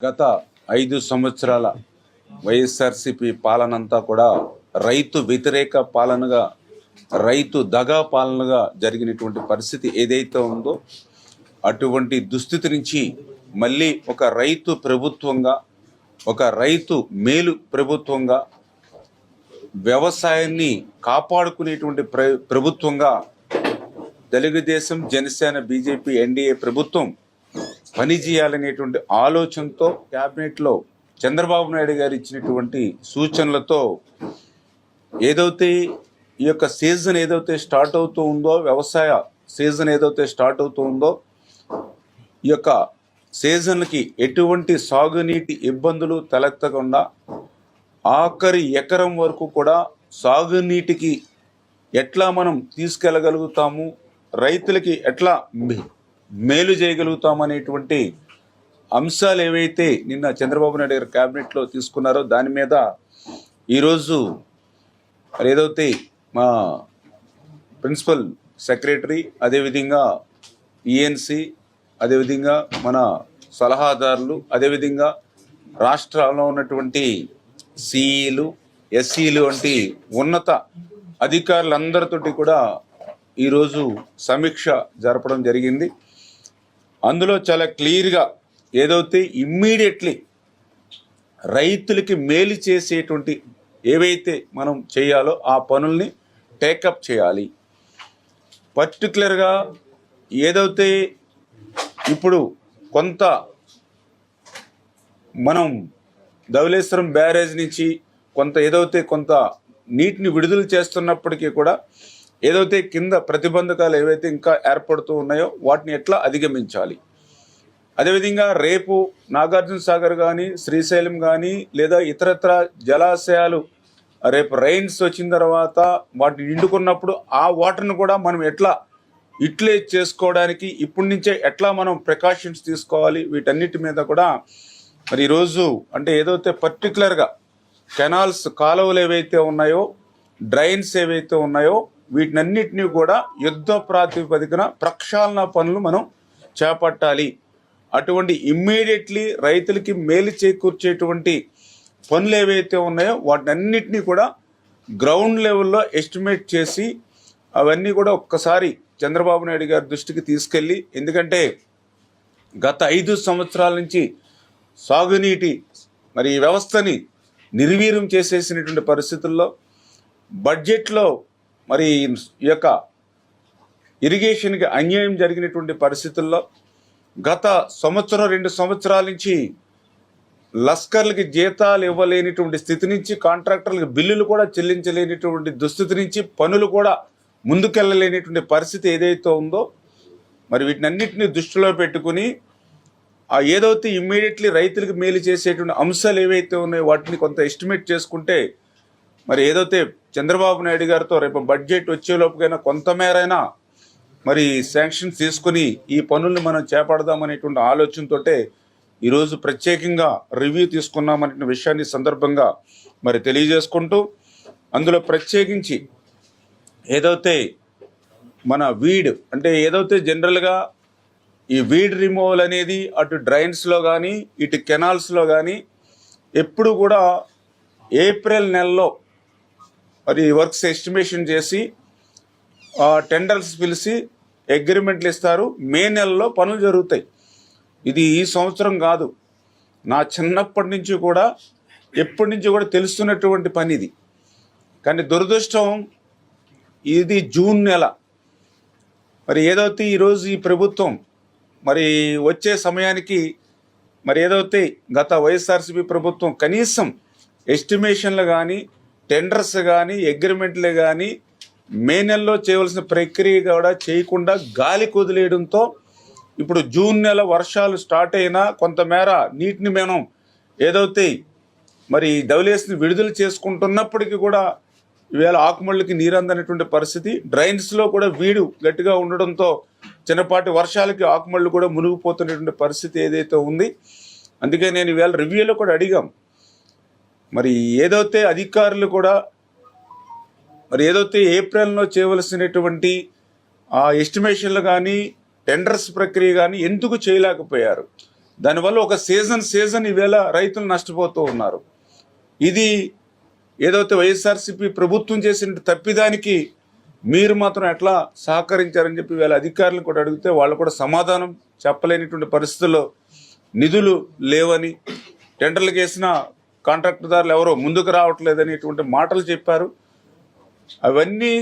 గత ఐదు సంవత్సరాల వైఎస్ఆర్సిపి పాలనంతా కూడా రైతు వ్యతిరేక పాలనగా రైతు దగా పాలనగా జరిగినటువంటి పరిస్థితి ఏదైతే ఉందో అటువంటి దుస్థితి నుంచి మళ్ళీ ఒక రైతు ప్రభుత్వంగా ఒక రైతు మేలు ప్రభుత్వంగా వ్యవసాయాన్ని కాపాడుకునేటువంటి ప్ర ప్రభుత్వంగా తెలుగుదేశం జనసేన బీజేపీ ఎన్డీఏ ప్రభుత్వం పనిచేయాలనేటువంటి ఆలోచనతో క్యాబినెట్లో చంద్రబాబు నాయుడు గారు ఇచ్చినటువంటి సూచనలతో ఏదైతే ఈ యొక్క సీజన్ ఏదైతే స్టార్ట్ అవుతూ ఉందో వ్యవసాయ సీజన్ ఏదైతే స్టార్ట్ అవుతూ ఉందో ఈ యొక్క సీజన్కి ఎటువంటి సాగునీటి ఇబ్బందులు తలెత్తకుండా ఆఖరి ఎకరం వరకు కూడా సాగునీటికి ఎట్లా మనం తీసుకెళ్ళగలుగుతాము రైతులకి ఎట్లా మేలు చేయగలుగుతామనేటువంటి అంశాలు ఏవైతే నిన్న చంద్రబాబు నాయుడు గారు క్యాబినెట్లో తీసుకున్నారో దాని మీద ఈరోజు మరి ఏదైతే మా ప్రిన్సిపల్ సెక్రటరీ అదేవిధంగా ఈఎన్సి అదేవిధంగా మన సలహాదారులు అదేవిధంగా రాష్ట్రాల్లో ఉన్నటువంటి సిఈలు ఎస్సీలు వంటి ఉన్నత అధికారులందరితోటి కూడా ఈరోజు సమీక్ష జరపడం జరిగింది. అందులో చాలా క్లియర్గా ఏదైతే ఇమ్మీడియట్లీ రైతులకి మేలు చేసేటువంటి ఏవైతే మనం చేయాలో ఆ పనుల్ని టేకప్ చేయాలి. పర్టికులర్గా ఏదైతే ఇప్పుడు కొంత మనం ధవలేశ్వరం బ్యారేజ్ నుంచి కొంత ఏదైతే కొంత నీటిని విడుదల చేస్తున్నప్పటికీ కూడా ఏదైతే కింద ప్రతిబంధకాలు ఏవైతే ఇంకా ఏర్పడుతూ ఉన్నాయో వాటిని ఎట్లా అధిగమించాలి? అదేవిధంగా రేపు నాగార్జున సాగర్ కానీ శ్రీశైలం కానీ లేదా ఇతరత్ర జలాశయాలు రేపు రైన్స్ వచ్చిన తర్వాత వాటిని నిండుకున్నప్పుడు ఆ వాటర్ను కూడా మనం ఎట్లా యూటిలైజ్ చేసుకోవడానికి ఇప్పటి నుంచే ఎట్లా మనం ప్రికాషన్స్ తీసుకోవాలి వీటన్నిటి మీద కూడా మరి ఈరోజు అంటే ఏదైతే పర్టికులర్గా కెనాల్స్ కాలువలు ఏవైతే ఉన్నాయో డ్రైన్స్ ఏవైతే ఉన్నాయో వీటినన్నిటినీ కూడా యుద్ధ ప్రాతిపదికన ప్రక్షాళన పనులు మనం చేపట్టాలి. అటువంటి ఇమ్మీడియట్లీ రైతులకి మేలు చేకూర్చేటువంటి పనులు ఏవైతే ఉన్నాయో వాటినన్నిటినీ కూడా గ్రౌండ్ లెవెల్లో ఎస్టిమేట్ చేసి అవన్నీ కూడా ఒక్కసారి చంద్రబాబు నాయుడు గారి దృష్టికి తీసుకెళ్ళి ఎందుకంటే గత ఐదు సంవత్సరాల నుంచి సాగునీటి మరి వ్యవస్థని నిర్వీర్యం చేసేసినటువంటి పరిస్థితుల్లో బడ్జెట్లో మరి ఈ యొక్క ఇరిగేషన్కి అన్యాయం జరిగినటువంటి పరిస్థితుల్లో గత సంవత్సరం రెండు సంవత్సరాల నుంచి లస్కర్లకి జీతాలు ఇవ్వలేనిటువంటి స్థితి నుంచి కాంట్రాక్టర్లకు బిల్లులు కూడా చెల్లించలేనిటువంటి దుస్థితి నుంచి పనులు కూడా ముందుకెళ్ళలేనిటువంటి పరిస్థితి ఏదైతే ఉందో మరి వీటినన్నింటినీ దృష్టిలో పెట్టుకుని ఆ ఏదైతే ఇమ్మీడియట్లీ రైతులకు మేలు చేసేటువంటి అంశాలు ఏవైతే ఉన్నాయో వాటిని కొంత ఎస్టిమేట్ చేసుకుంటే మరి ఏదైతే చంద్రబాబు నాయుడు గారితో రేపు బడ్జెట్ వచ్చేలోపుకైనా కొంతమేరైనా మరి శాంక్షన్స్ తీసుకుని ఈ పనుల్ని మనం చేపడదామనేటువంటి ఆలోచనతో ఈరోజు ప్రత్యేకంగా రివ్యూ తీసుకున్నామనే విషయాన్ని సందర్భంగా మరి తెలియజేసుకుంటూ అందులో ప్రత్యేకించి ఏదైతే మన వీడ్ అంటే ఏదైతే జనరల్గా ఈ వీడ్ రిమూవల్ అనేది అటు డ్రైన్స్లో కానీ ఇటు కెనాల్స్లో కానీ ఎప్పుడు కూడా ఏప్రిల్ నెలలో మరి వర్క్స్ ఎస్టిమేషన్ చేసి టెండర్స్ పిలిచి అగ్రిమెంట్లు ఇస్తారు. మే నెలలో పనులు జరుగుతాయి. ఇది ఈ సంవత్సరం కాదు. నా చిన్నప్పటి నుంచి కూడా ఎప్పటి నుంచి కూడా తెలుస్తున్నటువంటి పని ఇది కానీ దురదృష్టం ఇది జూన్ నెల. మరి ఏదైతే ఈరోజు ఈ ప్రభుత్వం మరి వచ్చే సమయానికి మరి ఏదైతే గత వైఎస్ఆర్సీపీ ప్రభుత్వం కనీసం ఎస్టిమేషన్లు కానీ టెండర్స్ కానీ అగ్రిమెంట్లు కానీ మే నెలలో చేయవలసిన ప్రక్రియ కూడా చేయకుండా గాలి కుదిలేయడంతో ఇప్పుడు జూన్ నెల వర్షాలు స్టార్ట్ అయినా కొంతమేర నీటిని మనం ఏదైతే మరి ధవలేసిని విడుదల చేసుకుంటున్నప్పటికీ కూడా ఈవేళ ఆకుమళ్ళకి నీరు అందనటువంటి పరిస్థితి. డ్రైన్స్లో కూడా వీడు గట్టిగా ఉండడంతో చిన్నపాటి వర్షాలకి ఆకుమళ్ళు కూడా మునిగిపోతున్నటువంటి పరిస్థితి ఏదైతే ఉంది. అందుకే నేను ఈవేళ రివ్యూలో కూడా అడిగాం. మరి ఏదైతే అధికారులు కూడా మరి ఏదైతే ఏప్రిల్లో చేయవలసినటువంటి ఆ ఎస్టిమేషన్లు కానీ టెండర్స్ ప్రక్రియ కానీ ఎందుకు చేయలేకపోయారు? దానివల్ల ఒక సీజన్ సీజన్ ఈవేళ రైతులు నష్టపోతూ ఉన్నారు. ఇది ఏదైతే వైఎస్ఆర్సీపీ ప్రభుత్వం చేసిన తప్పిదానికి మీరు మాత్రం ఎట్లా సహకరించారని చెప్పి వీళ్ళ అధికారులను కూడా అడిగితే వాళ్ళు కూడా సమాధానం చెప్పలేనిటువంటి పరిస్థితుల్లో నిధులు లేవని టెండర్లకు వేసిన కాంట్రాక్టుదారులు ఎవరో ముందుకు రావట్లేదనేటువంటి మాటలు చెప్పారు. అవన్నీ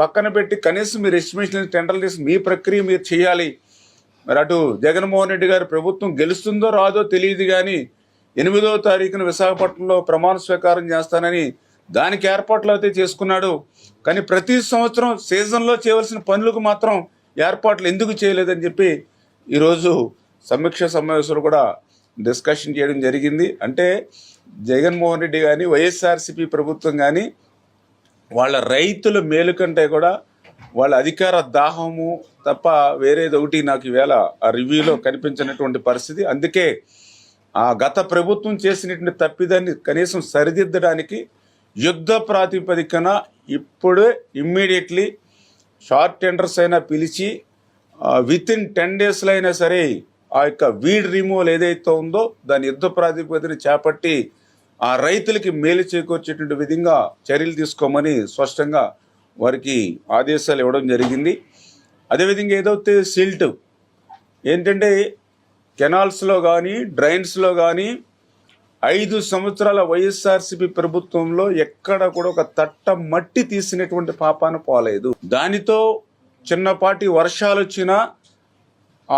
పక్కన పెట్టి కనీసం మీరు ఎస్టిమేషన్ టెండర్లు చేసి మీ ప్రక్రియ మీరు చేయాలి. మరి అటు జగన్మోహన్ రెడ్డి గారి ప్రభుత్వం గెలుస్తుందో రాదో తెలియదు కానీ ఎనిమిదో తారీఖున విశాఖపట్నంలో ప్రమాణ స్వీకారం చేస్తానని దానికి ఏర్పాట్లు అయితే చేసుకున్నాడు. కానీ ప్రతి సంవత్సరం సీజన్లో చేయవలసిన పనులకు మాత్రం ఏర్పాట్లు ఎందుకు చేయలేదని చెప్పి ఈరోజు సమీక్ష సమావేశంలో కూడా డిస్కషన్ చేయడం జరిగింది. అంటే జగన్మోహన్ రెడ్డి కానీ వైఎస్ఆర్సీపీ ప్రభుత్వం కానీ వాళ్ళ రైతుల మేలు కంటే కూడా వాళ్ళ అధికార దాహము తప్ప వేరేది ఒకటి నాకు ఈవేళ ఆ రివ్యూలో కనిపించినటువంటి పరిస్థితి. అందుకే ఆ గత ప్రభుత్వం చేసినటువంటి తప్పిదాన్ని కనీసం సరిదిద్దడానికి యుద్ధ ప్రాతిపదికన ఇప్పుడే ఇమ్మీడియట్లీ షార్ట్ టెండర్స్ అయినా పిలిచి విత్ ఇన్ టెన్ డేస్లో అయినా సరే ఆ యొక్క వీడ్ రిమూవల్ ఏదైతే ఉందో దాని యుద్ధ ప్రాతిపదికన చేపట్టి ఆ రైతులకి మేలు చేకూర్చేటువంటి విధంగా చర్యలు తీసుకోమని స్పష్టంగా వారికి ఆదేశాలు ఇవ్వడం జరిగింది. అదేవిధంగా ఏదైతే సిల్ట్ ఏంటంటే కెనాల్స్లో కానీ డ్రైన్స్లో కానీ ఐదు సంవత్సరాల వైఎస్ఆర్సీపీ ప్రభుత్వంలో ఎక్కడ కూడా ఒక తట్ట మట్టి తీసినటువంటి పాపాన పోలేదు. దానితో చిన్నపాటి వర్షాలు వచ్చినా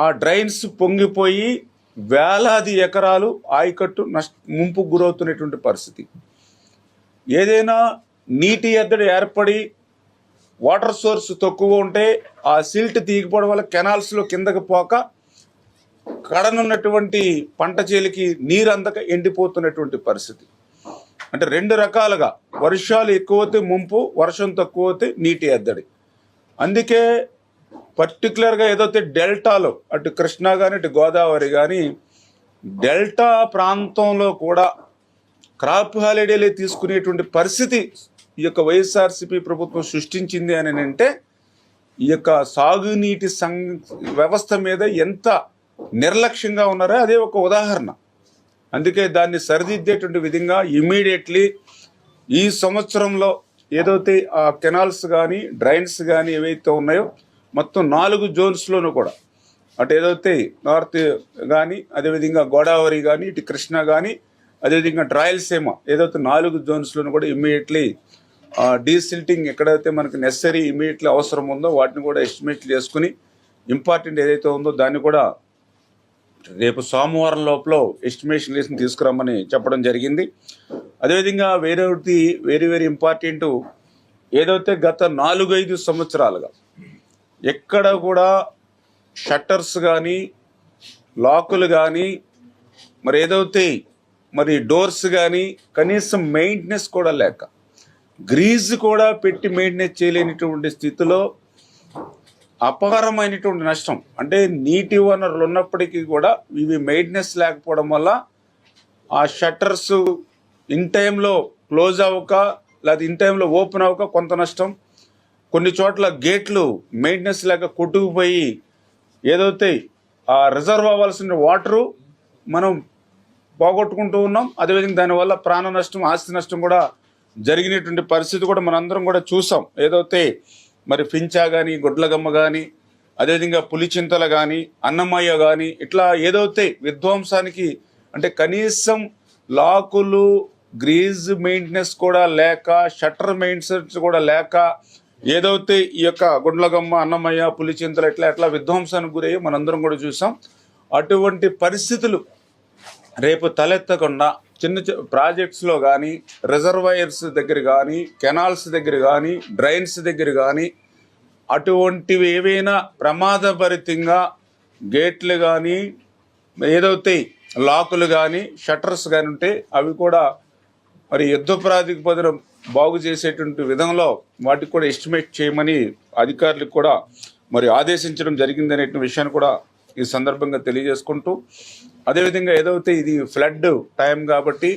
ఆ డ్రైన్స్ పొంగిపోయి వేలాది ఎకరాలు ఆయకట్టు నష్ట ముంపు గురవుతున్నటువంటి పరిస్థితి. ఏదైనా నీటి ఎద్దడి ఏర్పడి వాటర్ సోర్స్ తక్కువ ఉంటే ఆ సిల్ట్ తీగిపోవడం వల్ల కెనాల్స్లో కిందకి పోక కడనున్నటువంటి పంట చేలికి నీరు అందక ఎండిపోతున్నటువంటి పరిస్థితి. అంటే రెండు రకాలుగా వర్షాలు ఎక్కువతే ముంపు వర్షం తక్కువతే నీటి ఎద్దడి. అందుకే పర్టికులర్గా ఏదైతే డెల్టాలో అటు కృష్ణా కానీ ఇటు గోదావరి కానీ డెల్టా ప్రాంతంలో కూడా క్రాప్ హాలిడేలే తీసుకునేటువంటి పరిస్థితి ఈ యొక్క వైఎస్ఆర్సీపీ ప్రభుత్వం సృష్టించింది అని అంటే ఈ యొక్క సాగునీటి సం వ్యవస్థ మీద ఎంత నిర్లక్ష్యంగా ఉన్నారో అదే ఒక ఉదాహరణ. అందుకే దాన్ని సరిదిద్దేటువంటి విధంగా ఇమీడియట్లీ ఈ సంవత్సరంలో ఏదైతే ఆ కెనాల్స్ కానీ డ్రైన్స్ కానీ ఏవైతే ఉన్నాయో మొత్తం నాలుగు జోన్స్లోనూ కూడా. అటు ఏదైతే నార్త్ కానీ అదేవిధంగా గోదావరి కానీ ఇటు కృష్ణ కానీ అదేవిధంగా రాయలసీమ ఏదైతే నాలుగు జోన్స్లోనూ కూడా ఇమ్మీడియట్లీ డీసిల్టింగ్ ఎక్కడైతే మనకి నెసరీ ఇమీడియట్లీ అవసరం ఉందో వాటిని కూడా ఎస్టిమేట్ చేసుకుని ఇంపార్టెంట్ ఏదైతే ఉందో దాన్ని కూడా రేపు సోమవారం లోపల ఎస్టిమేషన్ లిస్ట్ తీసుకురమ్మని చెప్పడం జరిగింది. అదేవిధంగా వేరే వేరే వెరీ ఇంపార్టెంట్ ఏదైతే గత నాలుగైదు సంవత్సరాలుగా ఎక్కడ కూడా షట్టర్స్ కానీ లాకులు కానీ మరి ఏదైతే మరి డోర్స్ కానీ కనీసం మెయింటెనెన్స్ కూడా లేక గ్రీజ్ కూడా పెట్టి మెయింటెనెన్స్ చేయలేనిటువంటి స్థితిలో అపారమైనటువంటి నష్టం. అంటే నీటి వనరులు ఉన్నప్పటికీ కూడా ఇవి మెయింటెనెన్స్ లేకపోవడం వల్ల ఆ షట్టర్స్ ఇన్ టైంలో క్లోజ్ అవ్వక లేదా ఇన్ టైంలో ఓపెన్ అవ్వక కొంత నష్టం. కొన్ని చోట్ల గేట్లు మెయింటెనెన్స్ లేక కొట్టుకుపోయి ఏదైతే ఆ రిజర్వ్ అవ్వాల్సిన వాటరు మనం పోగొట్టుకుంటూ ఉన్నాం. అదేవిధంగా దానివల్ల ప్రాణ నష్టం ఆస్తి నష్టం కూడా జరిగినటువంటి పరిస్థితి కూడా మనందరం కూడా చూసాం. ఏదైతే మరి ఫించా కానీ గుడ్లగమ్మ కానీ అదేవిధంగా పులిచింతల కానీ అన్నమయ్య కానీ ఇట్లా ఏదైతే విధ్వంసానికి అంటే కనీసం లాకులు గ్రీజ్ మెయింటెనెన్స్ కూడా లేక షట్టర్ మెయింటెనెన్స్ కూడా లేక ఏదైతే ఈ యొక్క గుండ్లగమ్మ అన్నమయ్య పులిచింతలు ఇట్లా ఎట్లా విధ్వంసానికి గురయ్యో మనందరం కూడా చూసాం. అటువంటి పరిస్థితులు రేపు తలెత్తకుండా చిన్న ప్రాజెక్ట్స్లో కానీ రిజర్వాయర్స్ దగ్గర కానీ కెనాల్స్ దగ్గర కానీ డ్రైన్స్ దగ్గర కానీ అటువంటివి ఏవైనా ప్రమాదభరితంగా గేట్లు కానీ ఏదైతే లాకులు కానీ షట్టర్స్ కానీ ఉంటే అవి కూడా మరి యుద్ధ ప్రాతిపదికన బాగు చేసేటువంటి విధంలో వాటికి కూడా ఎస్టిమేట్ చేయమని అధికారులకు కూడా మరి ఆదేశించడం జరిగిందనే విషయాన్ని కూడా ఈ సందర్భంగా తెలియజేసుకుంటూ అదేవిధంగా ఏదైతే ఇది ఫ్లడ్ టైం కాబట్టి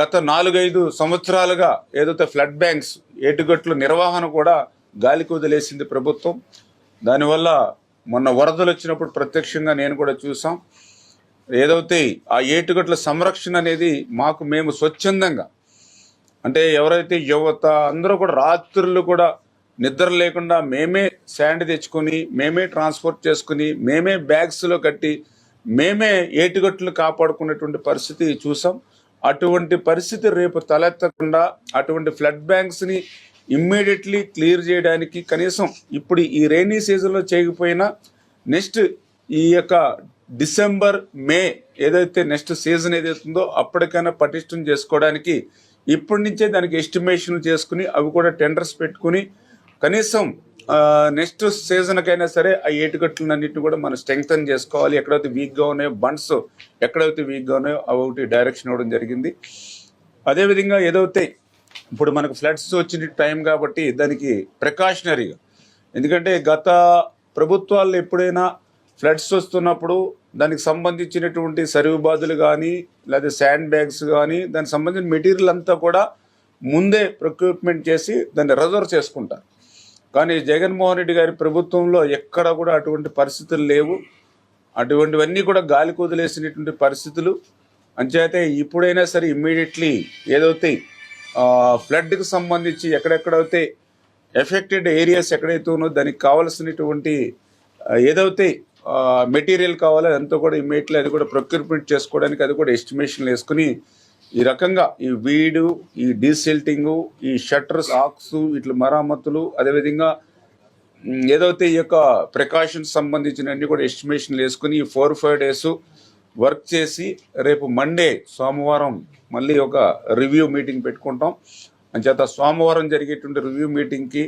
గత నాలుగైదు సంవత్సరాలుగా ఏదైతే ఫ్లడ్ బ్యాంక్స్ ఏటుగట్ల నిర్వహణ కూడా గాలికి వదిలేసింది ప్రభుత్వం. దానివల్ల మొన్న వరదలు వచ్చినప్పుడు ప్రత్యక్షంగా నేను కూడా చూసాం. ఏదైతే ఆ ఏటుగట్ల సంరక్షణ అనేది మాకు మేము స్వచ్ఛందంగా అంటే ఎవరైతే యువత అందరూ కూడా రాత్రులు కూడా నిద్ర లేకుండా మేమే శాండ్ తెచ్చుకొని మేమే ట్రాన్స్పోర్ట్ చేసుకుని మేమే బ్యాగ్స్లో కట్టి మేమే ఏటుగట్లు కాపాడుకునేటువంటి పరిస్థితి చూసాం. అటువంటి పరిస్థితి రేపు తలెత్తకుండా అటువంటి ఫ్లడ్ బ్యాంక్స్ని ఇమ్మీడియట్లీ క్లియర్ చేయడానికి కనీసం ఇప్పుడు ఈ రైనీ సీజన్లో చేయకపోయినా నెక్స్ట్ ఈ యొక్క డిసెంబర్ మే ఏదైతే నెక్స్ట్ సీజన్ ఏదైతుందో అప్పటికైనా పటిష్టం చేసుకోవడానికి ఇప్పటి నుంచే దానికి ఎస్టిమేషన్లు చేసుకుని అవి కూడా టెండర్స్ పెట్టుకుని కనీసం నెక్స్ట్ సీజన్కైనా సరే ఆ ఏటుకట్లన్నింటిని కూడా మనం స్ట్రెంగ్తన్ చేసుకోవాలి. ఎక్కడైతే వీక్గా ఉన్నాయో బండ్స్ ఎక్కడైతే వీక్గా ఉన్నాయో అవి ఒకటి డైరెక్షన్ ఇవ్వడం జరిగింది. అదేవిధంగా ఏదైతే ఇప్పుడు మనకు ఫ్లడ్స్ వచ్చిన టైం కాబట్టి దానికి ప్రికాషనరీగా ఎందుకంటే గత ప్రభుత్వాలు ఎప్పుడైనా ఫ్లడ్స్ వస్తున్నప్పుడు దానికి సంబంధించినటువంటి సరివు బాధలు కానీ లేదా శాండ్ బ్యాగ్స్ కానీ దానికి సంబంధించిన మెటీరియల్ అంతా కూడా ముందే ప్రొక్యూప్మెంట్ చేసి దాన్ని రిజర్వ్ చేసుకుంటారు. కానీ జగన్మోహన్ రెడ్డి గారి ప్రభుత్వంలో ఎక్కడ కూడా అటువంటి పరిస్థితులు లేవు. అటువంటివన్నీ కూడా గాలి కుదిలేసినటువంటి పరిస్థితులు. అంచేతే ఇప్పుడైనా సరే ఇమ్మీడియట్లీ ఏదైతే ఫ్లడ్కి సంబంధించి ఎక్కడెక్కడైతే ఎఫెక్టెడ్ ఏరియాస్ ఎక్కడైతే ఉన్నో దానికి కావలసినటువంటి ఏదైతే మెటీరియల్ కావాలి అదంతా కూడా ఇమ్మీడియట్లీ అది కూడా ప్రొక్యూర్మెంట్ చేసుకోవడానికి అది కూడా ఎస్టిమేషన్లు వేసుకుని ఈ రకంగా ఈ వీడు ఈ డీసెల్టింగు ఈ షట్టర్స్ ఆక్స్ ఇట్ల మరామతులు అదేవిధంగా ఏదైతే ఈ యొక్క ప్రికాషన్స్ సంబంధించిన అన్ని కూడా ఎస్టిమేషన్లు వేసుకుని ఈ ఫోర్ ఫైవ్ డేస్ వర్క్ చేసి రేపు మండే సోమవారం మళ్ళీ ఒక రివ్యూ మీటింగ్ పెట్టుకుంటాం. అంచేత సోమవారం జరిగేటువంటి రివ్యూ మీటింగ్కి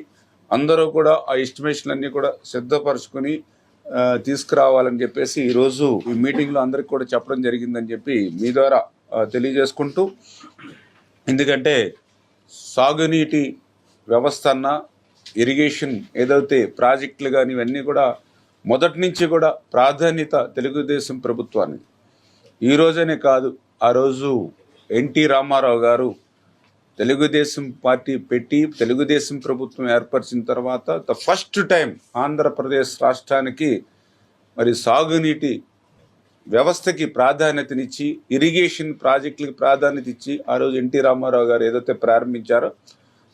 అందరూ కూడా ఆ ఎస్టిమేషన్లన్నీ కూడా సిద్ధపరచుకుని తీసుకురావాలని చెప్పేసి ఈరోజు ఈ మీటింగ్లో అందరికి కూడా చెప్పడం జరిగిందని చెప్పి మీ ద్వారా తెలియజేసుకుంటూ ఎందుకంటే సాగునీటి వ్యవస్థ అన్న ఇరిగేషన్ ఏదైతే ప్రాజెక్టులు కానీ ఇవన్నీ కూడా మొదటి నుంచి కూడా ప్రాధాన్యత తెలుగుదేశం ప్రభుత్వానికి ఈ రోజనే కాదు ఆ రోజు ఎన్టీ రామారావు గారు తెలుగుదేశం పార్టీ పెట్టి తెలుగుదేశం ప్రభుత్వం ఏర్పరిచిన తర్వాత ద ఫస్ట్ టైం ఆంధ్రప్రదేశ్ రాష్ట్రానికి మరి సాగునీటి వ్యవస్థకి ప్రాధాన్యతనిచ్చి ఇరిగేషన్ ప్రాజెక్టులకి ప్రాధాన్యత ఇచ్చి ఆ రోజు ఎన్టీ రామారావు గారు ఏదైతే ప్రారంభించారో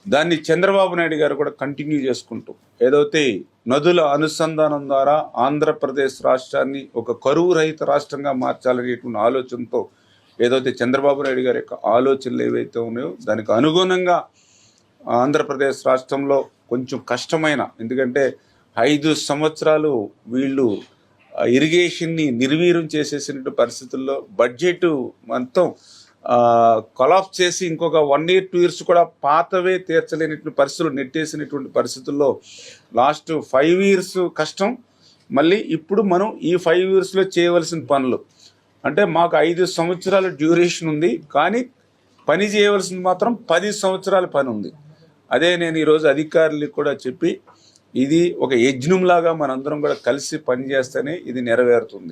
దాన్ని చంద్రబాబు నాయుడు గారు కూడా కంటిన్యూ చేసుకుంటూ ఏదైతే నదుల అనుసంధానం ద్వారా ఆంధ్రప్రదేశ్ రాష్ట్రాన్ని ఒక కరువు రహిత రాష్ట్రంగా మార్చాలనేటువంటి ఆలోచనతో ఏదైతే చంద్రబాబు నాయుడు గారి యొక్క ఆలోచనలు ఏవైతే ఉన్నాయో దానికి అనుగుణంగా ఆంధ్రప్రదేశ్ రాష్ట్రంలో కొంచెం కష్టమైన ఎందుకంటే ఐదు సంవత్సరాలు వీళ్ళు ఇరిగేషన్ని నిర్వీర్యం చేసేసిన పరిస్థితుల్లో బడ్జెట్ మొత్తం కొలాప్స్ చేసి ఇంకొక వన్ ఇయర్ టూ ఇయర్స్ కూడా పాతవే తీర్చలేనటువంటి పరిస్థితులు నెట్టేసినటువంటి పరిస్థితుల్లో లాస్ట్ ఫైవ్ ఇయర్స్ కష్టం. మళ్ళీ ఇప్పుడు మనం ఈ ఫైవ్ ఇయర్స్లో చేయవలసిన పనులు అంటే మాకు ఐదు సంవత్సరాల డ్యూరేషన్ ఉంది కానీ పని చేయవలసింది మాత్రం పది సంవత్సరాల పని ఉంది. అదే నేను ఈరోజు అధికారులకు కూడా చెప్పి ఇది ఒక యజ్ఞంలాగా మనందరం కూడా కలిసి పనిచేస్తేనే ఇది నెరవేరుతుంది.